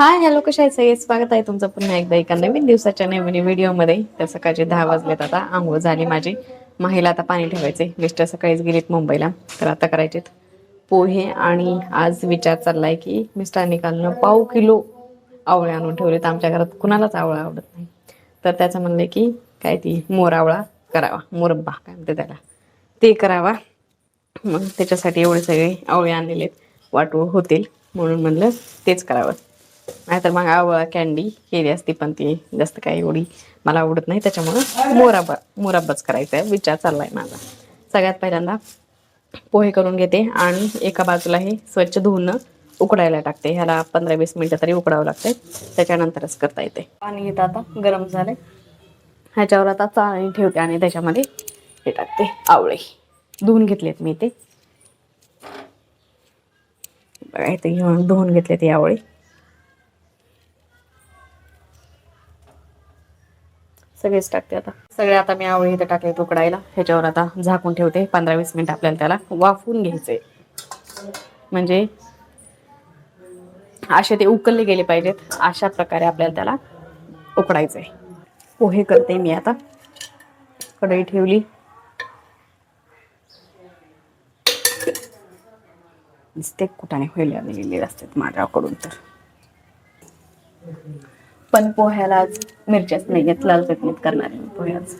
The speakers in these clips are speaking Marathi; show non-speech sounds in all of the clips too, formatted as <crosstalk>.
हाय हॅलो कशा आहे स्वागत आहे तुमचं पुन्हा एकदा एका नवीन दिवसाच्या नवीन व्हिडिओमध्ये. तर सकाळचे दहा वाजलेत आता आंघोळ झाली माझी. माहीला आता पाणी ठेवायचे मिस्टर सकाळीच गेलेत मुंबईला तर आता करायचेत पोहे. आणि आज विचार चाललाय की मिस्टरांनी कालनं पाव किलो आवळे आणून ठेवलेत. आमच्या घरात कुणालाच आवळा आवडत नाही. तर त्याचं म्हणलंय की काय ती मोरावळा करावा. मोरब्बा काय म्हणते त्याला. ते करावा. मग त्याच्यासाठी एवढे सगळे आवळे आणलेले आहेत. वाटू होतील म्हणून म्हणलं तेच करावं. नाहीतर मग आवळा कॅन्डी केली असती पण ती जास्त काही एवढी मला आवडत नाही. त्याच्यामुळं मोराबा मुरब्बाच करायचा आहे विचार चाललाय माझा. सगळ्यात पहिल्यांदा पोहे करून घेते आणि एका बाजूला हे स्वच्छ धुवून उकडायला टाकते. ह्याला पंधरा वीस मिनटं तरी उकडावं लागतंय. त्याच्यानंतरच करता येते. पाणी इथं आता गरम झालंय. ह्याच्यावर आता चाळणी ठेवते आणि त्याच्यामध्ये हे टाकते आवळे. धुवून घेतलेत मी ते. बघा इथे घेऊन धुवून घेतले ते आवळे. सगळेच टाकते आता. सगळे आता मी आवळी इथे टाकले उकडायला ह्याच्यावर आता झाकून ठेवते. पंधरा वीस मिनिट आपल्याला त्याला वाफवून घ्यायचे. म्हणजे असे ते उकलले गेले पाहिजेत. अशा प्रकारे आपल्याला त्याला उकडायचंय. हो, पोहे करते मी आता. कढई ठेवली. नुसते कुठाने व्हायला गेलेले असतात माझ्याकडून तर. पण पोह्याला आज मिरच्याच नाही आहेत लाल चटणीत करणार पोह्याच.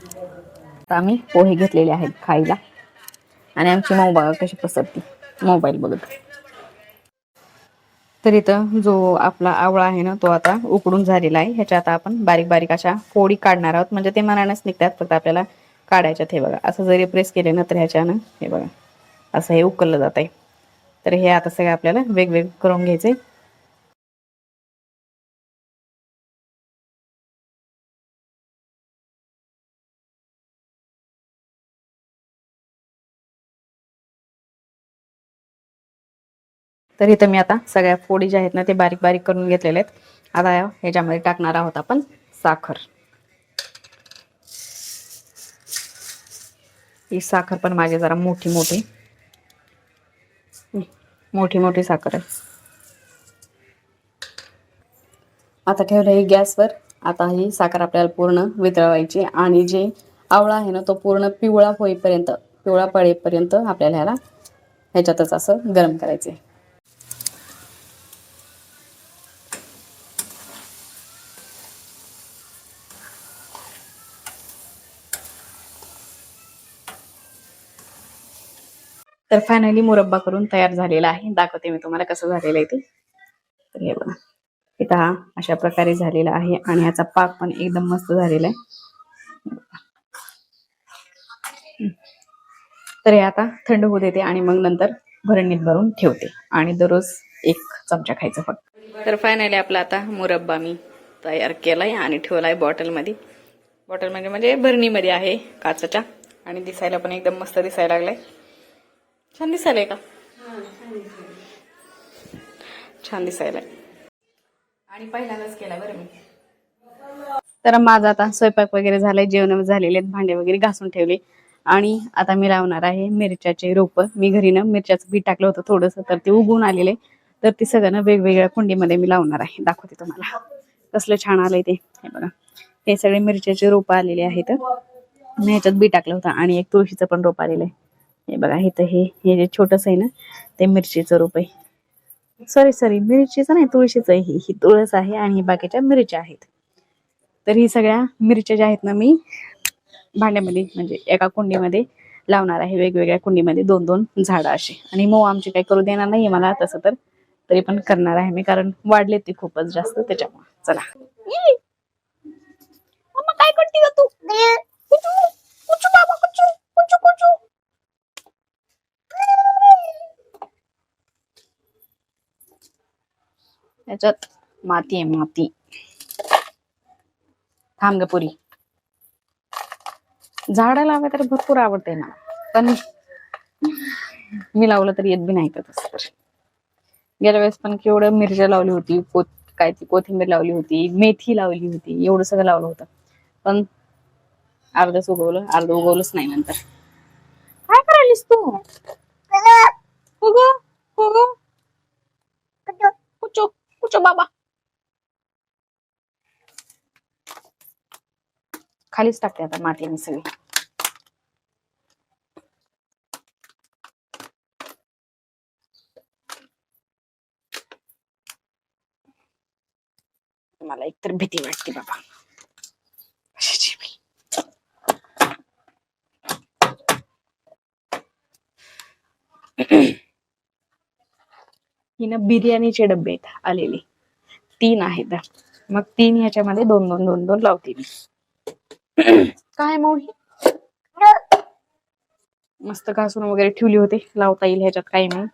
आम्ही पोहे घेतलेले आहेत खायला. आणि आमची मऊ बघा कशी पसरती मोबाईल बघत. तर इथं जो आपला आवळा आहे ना तो आता उकडून झालेला आहे. ह्याच्या आता आपण बारीक बारीक अशा फोडी काढणार आहोत. म्हणजे ते मनानच निघतात फक्त आपल्याला काढायच्यात हे बघा. असं जरी प्रेस केले ना तर ह्याच्यानं हे बघा असं हे उकललं जात आहे तर हे आता सगळं आपल्याला वेगवेगळं करून घ्यायचंय. तर इथं मी आता सगळ्या फोडी ज्या आहेत ना ते बारीक बारीक करून घेतलेले आहेत. आता ह्याच्यामध्ये टाकणार आहोत आपण साखर. ही साखर पण माझी जरा मोठी मोठी. मोठी मोठी साखर आहे. आता ठेवलं ही गॅसवर. आता ही साखर आपल्याला पूर्ण वितळवायची आणि जे आवळा आहे ना तो पूर्ण पिवळा होईपर्यंत पिवळा पडेपर्यंत आपल्याला ह्याला ह्याच्यातच असं गरम करायचं तर फायनली मुरब्बा करून तयार झालेला आहे. दाखवते मी तुम्हाला कसं झालेलं आहे ते. तर हे बघा. इथं हा अशा प्रकारे झालेला आहे आणि ह्याचा पाक पण एकदम मस्त झालेला आहे. तर हे आता थंड होऊ देते आणि मग नंतर भरणीत भरून ठेवते. आणि दररोज एक चमचा खायचं फक्त. तर फायनली आपला आता मुरब्बा मी तयार केलाय आणि ठेवलाय बॉटलमध्ये बॉटलमध्ये म्हणजे, म्हणजे भरणीमध्ये आहे काचाच्या. आणि दिसायला पण एकदम मस्त दिसायला लागलाय. छान दिसायलाय का? छान दिसायलाय आणि पहिल्यांदाच केलाय बरं मी. तर माझा आता स्वयंपाक वगैरे झालाय जेवण झालेले आहेत भांडे वगैरे घासून ठेवले. आणि आता मी लावणार आहे मिरच्याचे रोप. मी घरी ना मिरच्याचं बी टाकलं होतं थोडंसं तर ते उगवून आलेले तर ते सगळं ना वेगवेगळ्या कुंडीमध्ये मी लावणार आहे. दाखवते तुम्हाला. कसलं छान आलंय ते. हे बघा. हे सगळे मिरच्याचे रोप आलेले आहेत. मी ह्याच्यात बी टाकलं होतं आणि एक तुळशीचं पण रोप आलेलं आहे. हे बघा इथं हे हे जे छोटस आहे ना ते मिरचीचं रोप आहे. सॉरी सॉरी मिरचीचं नाही तुळशीचं आहे. ही तुळस आहे आणि बाकीच्या मिरच्या आहेत. तर ही सगळ्या मिरच्या ज्या आहेत ना मी भांड्यामध्ये म्हणजे एका कुंडीमध्ये लावणार आहे. वेगवेगळ्या कुंडीमध्ये दोन दोन झाडं अशी. आणि मऊ आमची काही करू देणार नाही मला तसं तर. तरी पण करणार आहे मी कारण वाढले ते खूपच जास्त त्याच्यामुळे. चला. काय करते तू? याच्यात माती आहे माती. थांब ग पुरी. झाडं लावाय तर भरपूर आवडते ना पण मी लावलं तरी येत बी नाही तर तसं तर. गेल्या वेळेस पण केवढं मिरच्या लावली होती कोथ काय ती कोथिंबीर लावली होती मेथी लावली होती एवढं सगळं लावलं होतं. पण अर्धच उगवलं अर्ध उगवलंच नाही नंतर. काय करायलीस तू? हो ग कुठं बाबा खालीच टाकते आता माती मी सगळी मला एकतर भीती वाटते बाबा हिनं बिर्याणीचे डबे आहेत आलेले. तीन आहेत. मग तीन ह्याच्यामध्ये दोन दोन दोन दोन लावते मी काय मग मस्त घासून वगैरे ठेवली होते. लावता येईल ह्याच्यात काही मग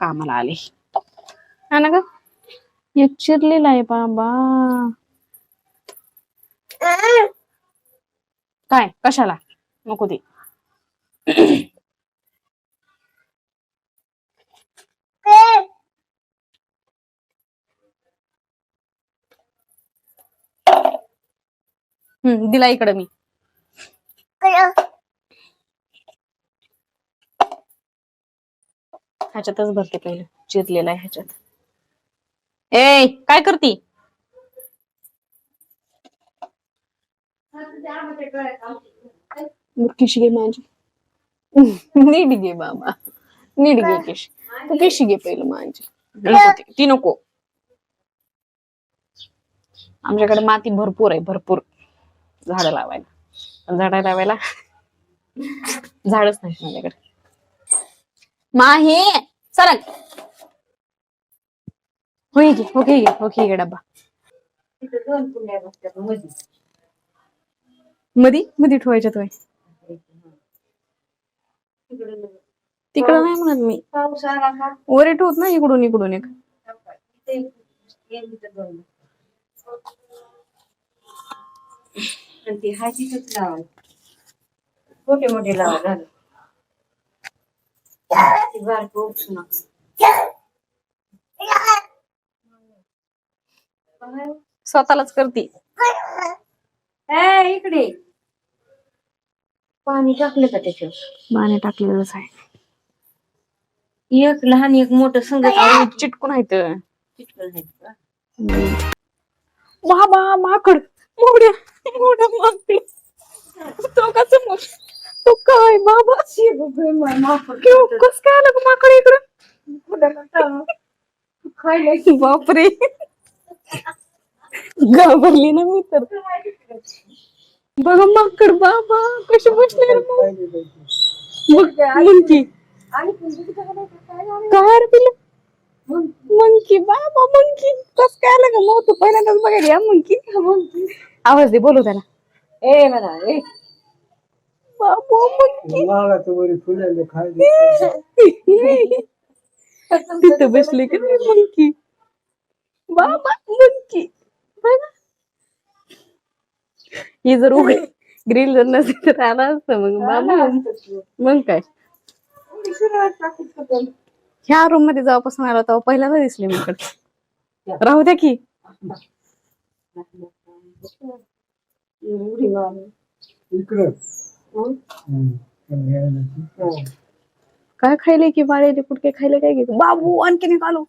कामाला आले. हा ना ग? एक चिरलेला आहे बाबा. काय? कशाला? नको ते हम्म दिला इकडे मी. ह्याच्यातच भरते पहिलं. चिरलेला आहे ह्याच्यात. ए काय करती? किशी घे माझी. नीट घे बाबा नीट घे किशी. तू किशी घे पहिलं माझी. ती नको. आमच्याकडे माती भरपूर आहे भरपूर. झाडं लावायला. झाडं लावायला झाडच नाही माझ्याकडे. माही सरक होई घे ओके घे ओके घे डब्बा. मधी. मधी? ठेवायच्या तो. तिकडं नाही म्हणत मी. वरे ठेवत ना इकडून इकडून एक. आणि ती हाजीच लावायची मोठे मोठे लावा झालं ती बारकं उपसू नका स्वतःलाच करती. इकडे. पाणी टाकलं का त्याच्यावर? बाने टाकलेलंच आहे. एक लहान एक मोठं संगत चिटकून आहे चिटकन आहेत का? बाबा माकड. मोड्या मोड्या मागते तो का समोर तो काय बाबा? कस काय आलं माकडे माकड इकडं? बापरे. घाबरली ना मी तर. बघा माकड बाबा कसे बसले मग? बघ काय रे पिल्लू? मंकी बाबा मंकी कस काय आलं का? मग तू पहिल्यांदाच बघायला या मंकी मंकी आवाज दे बोलू त्याला. ए म्हणा ए. बाबा मंकी <laughs> तिथं बसले का नाही मंकी बाबा मंकी हे जर उघड ग्रिल जर नसेल तर आला असतं मग. बाबा मग काय? ह्या रूममध्ये जेव्हापासून आला तेव्हा पहिल्यांदा दिसले मी राहू द्या की. काय खायले की बाळेले कुठके खायले काय की? बाबू आणखी आलो.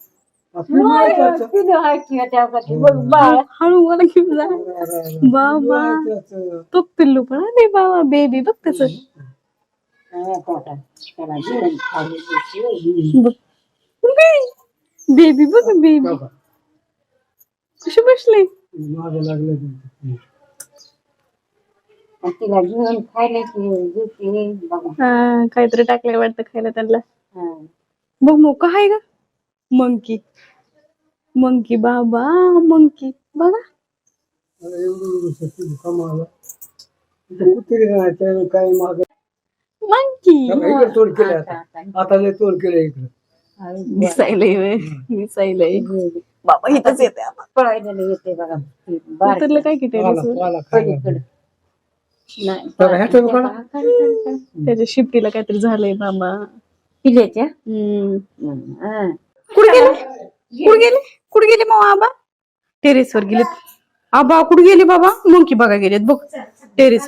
हळू मला घेऊन जा. बाबा. तो पिल्लू पण बाबा. बेबी बघ त्याच. बेबी बघ बेबी. कशी बसले मागं. तिला घेऊन खायला हा काहीतरी टाकलंय वाटतं खायला त्यांना हा. बघ मग काय ग मंकी मंकी बाबा मंकी बघा मला एवढं इकडं तोड केलं आता. आता लय तोड केलं इकडं. दिसायलंय व्हय. दिसायलंय. बाबा इथंच येते आता. पळायला येते बघा. ती बारकी. उतरलं काय किती पाला- पाला खायला. पलीकडं. नाही तर ह्याचं बघा. हा. त्याच्या शिफ्टीला काहीतरी झालंय बाबा पिल्याच्या हम्म. हा. कुठे गेले? कुठे गेले? कुठे गेले मग आबा? टेरेस वर गेलेत. आबा कुठे गेले बाबा? मंकी बघा गेलेत बघ. टेरेस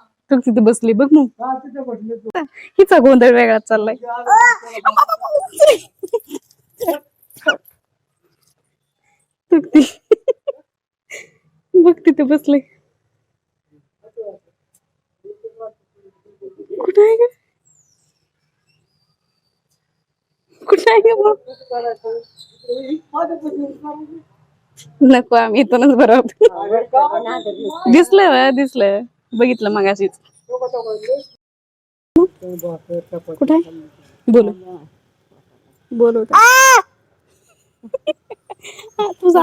तर तिथे बसली बघ मग. हिचा गोंधळ वेगळा चाललाय. बघ तिथे बसले. कुठं आहे का कुठं आहे का मग नको आम्ही इथूनच बरं दिसलंय दिसलंय. ना बघितलं मग अशीच कुठे बोल. बोल तुझं.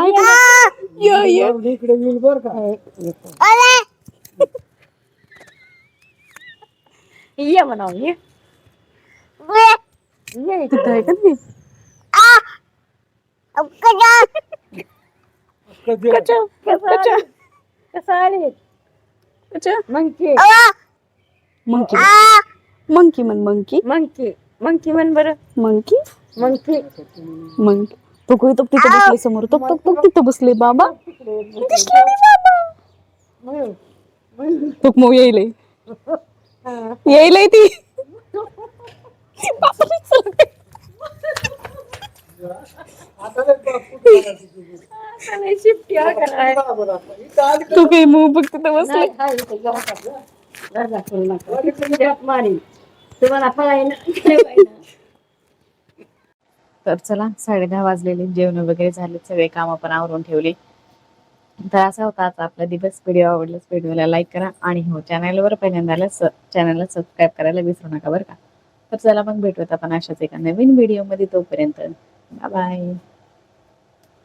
यो म्हणाव ये. ये तिथं आहे का कच्चा कसं आले. मंकी मंकी मंकी म्हण मंकी मंकी मंकी म्हण बरं. मंकी मंकी मंकी तो कोई तो तिथं बसले समोर. तो तो तो तिथं बसले बाबा. दिसले नाही बाबा. तो मग येईल येईल ती. बापरे, चल. तू काही बघ तिथं बसले तर चला साडे दहा वाजलेले जेवण वगैरे झाले सगळे कामं पण आवरून ठेवले. तर असा होता आता आपला दिवस. व्हिडिओ आवडल्यास व्हिडिओला लाईक करा आणि हो चॅनलवर पहिल्यांदा चॅनलला सबस्क्राईब करायला विसरू नका बरं का? तर चला मग भेटूयात आपण अशाच एका नवीन व्हिडिओमध्ये तोपर्यंत. बाय